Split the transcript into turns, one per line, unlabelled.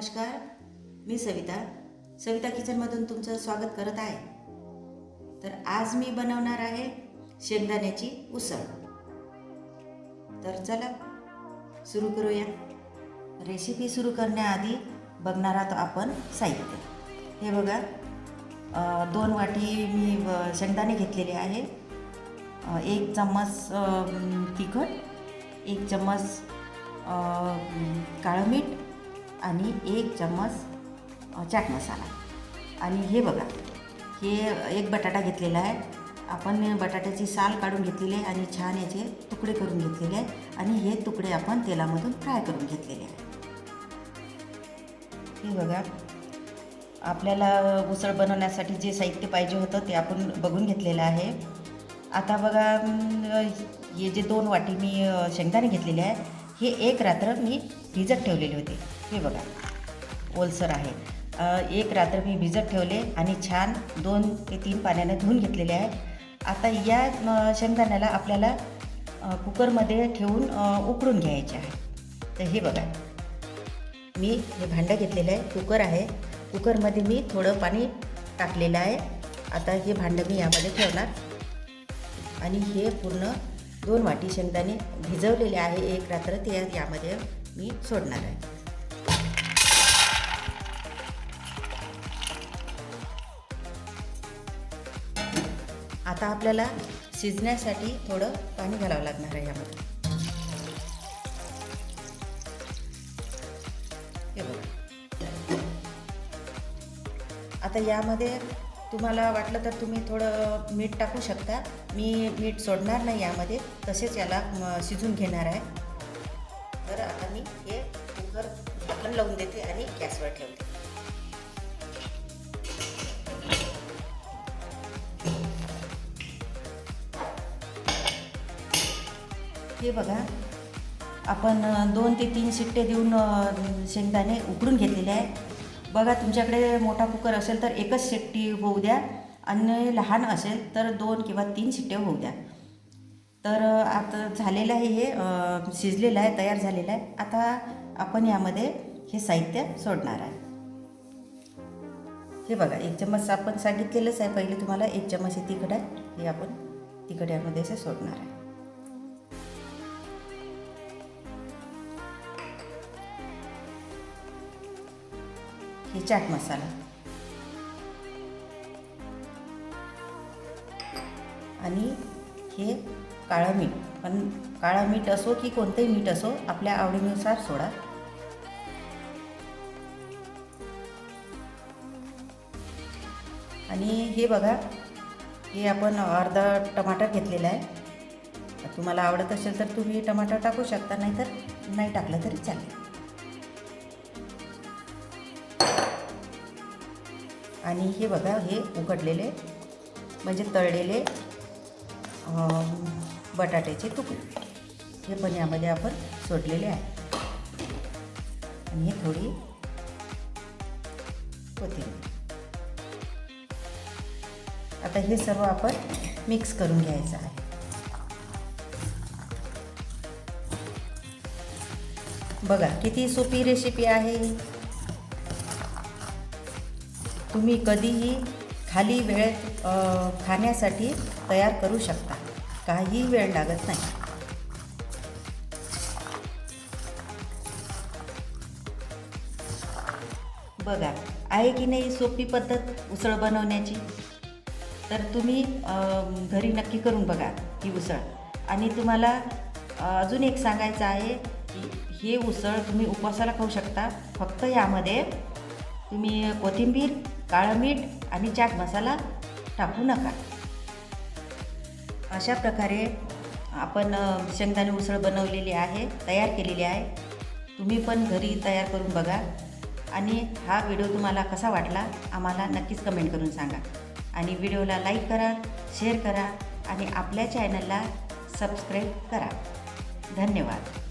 नमस्कार मी सविता. सविता किचनमधून तुमचं स्वागत करत आहे. तर आज मी बनवणार आहे शेंगदाण्याची उसळ. तर चला सुरू करूया. रेसिपी सुरू करण्याआधी बघणार आहोत आपण साहित्य. हे बघा दोन वाटी मी शेंगदाणे घेतलेले आहे. एक चम्मच तिखट एक चम्मच काळं मीठ आणि एक चम्मच चाट मसाला. आणि हे बघा हे एक बटाटा घेतलेला आहे. आपण बटाट्याची साल काढून घेतलेली आहे आणि छान याचे तुकडे करून घेतलेले आहे. आणि हे तुकडे आपण तेलामधून फ्राय करून घेतलेले आहे. हे बघा आपल्याला उसळ बनवण्यासाठी जे साहित्य पाहिजे होतं ते आपण बघून घेतलेलं आहे. आता बघा हे जे दोन वाटी मी शेंगदाणे घेतलेले आहे. हे एक रात्र मी भिजत ठेवलेले होते. हे बघा. ओलसर आहे. एक रात्र मी भिजत ठेवले आणि छान दोन ते तीन पाण्याने धुवून घेतलेले आहे. आता या शेंगदाण्याला आपल्याला कुकरमध्ये ठेवून उकळून उकडून घ्यायचे आहे. तर हे बघा. मी हे भांडं घेतलेलं आहे. कुकर आहे. कुकरमध्ये मी थोडं पाणी टाकलेलं आहे. आता हे भांडं मी यामध्ये ठेवणार. आणि हे पूर्ण दोन वाटी शेंगदाणे भिजवलेले आहे एक रात्र ते यामध्ये मी सोडणार आहे. आता आपल्याला शिजण्यासाठी थोडं पाणी घालावं लागणार आहे यामध्ये. हे बघा. आता यामध्ये तुम्हाला वाटलं तर तुम्ही थोडं मीठ टाकू शकता. मी मीठ सोडणार नाही यामध्ये. तसेच याला शिजून घेणार आहे. तर आता मी हे कुकर झाकण लावून देते आणि गॅसवर ठेवते. हे बघा. आपण दोन ते तीन शिट्टे देऊन शेंगदाणे उकडून घेतलेले आहे बघा तुमच्याकडे मोठा कुकर असेल तर एकच शिट्टी होऊ द्या. आणि लहान असेल तर दोन किंवा तीन शिट्टे होऊ द्या. तर आता झालेलं आहे हे शिजलेलं आहे तयार झालेलं आहे. आता आपण यामध्ये हे साहित्य सोडणार आहे. हे बघा एक चम्मच आपण सांगितलेलंच आहे. पहिले तुम्हाला एक चम्मच हे तिखट आहे. हे आपण तिखट यामध्ये असे सोडणार आहे. हे चाट मसाला. आणि हे काळं मीठ. पण काळं मीठ असो की कोणतंही मीठ असो आपल्या आवडीनुसार सोडा. आणि हे बघा हे आपण अर्धा टमाटर घेतलेला आहे. तुम्हाला आवडत असेल तर तुम्ही टमाटर टाकू शकता नाहीतर नाही टाकलं तरी चालेल. आणि हे बघा हे उकडलेले म्हणजे तळलेले बटाट्याचे तुकडे. हे पण यामध्ये आपण सोडलेले आहे. आणि हे थोडी कोथिंबीर. आता हे सर्व आपण मिक्स करून घ्यायचं आहे. बघा किती सोपी रेसिपी आहे. तुम्ही कधीही खाली वेळेत खाण्यासाठी तयार करू शकता. काही वेळ लागत नाही. बघा आहे की नाही सोपी पद्धत उसळ बनवण्याची? तर तुम्ही घरी नक्की करून बघा ही उसळ. आणि तुम्हाला अजून एक सांगायचं आहे की हे उसळ तुम्ही उपवासाला खाऊ शकता. फक्त यामध्ये तुम्ही कोथिंबीर काळं मीठ आणि चाट मसाला टाकू नका. अशा प्रकारे आपण शेंगदाणे उसळ बनवलेली आहे तयार केलेली आहे. तुम्ही पण घरी तयार करून बघा. आणि हा व्हिडिओ तुम्हाला कसा वाटला आम्हाला नक्कीच कमेंट करून सांगा. आणि व्हिडिओला लाईक करा शेअर करा आणि आपल्या चॅनलला सबस्क्राईब करा. धन्यवाद.